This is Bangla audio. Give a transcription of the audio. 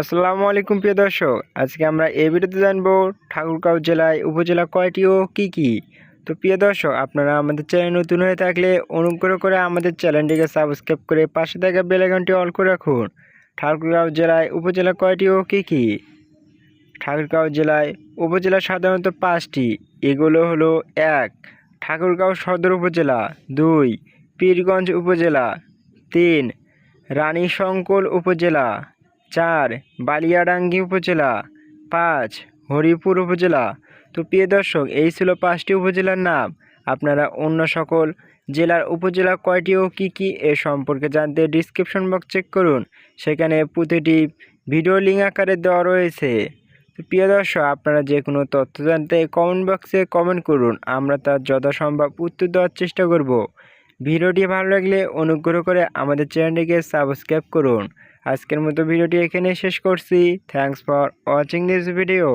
আসসালামু আলাইকুম, প্রিয় দর্শক। আজকে আমরা এই ভিডিওতে জানব ঠাকুরগাঁও জেলায় উপজেলা কয়টি ও কী কী। তো প্রিয় দর্শক, আপনারা আমাদের চ্যানেল নতুন হয়ে থাকলে অনুগ্রহ করে আমাদের চ্যানেলটিকে সাবস্ক্রাইব করে পাশে থাকা বেল আইকনটি অল করে রাখুন। ঠাকুরগাঁও জেলায় উপজেলা কয়টি ও কী কী? ঠাকুরগাঁও জেলায় উপজেলা সাধারণত পাঁচটি, এগুলো হলো এক, ঠাকুরগাঁও সদর উপজেলা, দুই, পীরগঞ্জ উপজেলা, তিন রানীশঙ্কল উপজেলা চার, বালিয়াডাঙ্গি উপজেলা। পাঁচ, হরিপুর উপজেলা। তো প্রিয় দর্শক, এই ছিল পাঁচটি উপজেলার নাম। আপনারা অন্য সকল জেলার উপজেলা কয়টি ও কী কী এ সম্পর্কে জানতে ডিসক্রিপশন বক্স চেক করুন। সেখানে প্রতিটি ভিডিও লিঙ্ক আকারে দেওয়া রয়েছে। তো প্রিয় দর্শক, আপনারা যে কোনো তথ্য জানতে কমেন্ট বক্সে কমেন্ট করুন। আমরা তার যথাসম্ভব উত্তর দেওয়ার চেষ্টা করব। ভিডিওটি ভালো লাগলে অনুগ্রহ করে আমাদের চ্যানেলটিকে সাবস্ক্রাইব করুন। আজকের মতো ভিডিওটি এখানে শেষ করছি। Thanks for watching this video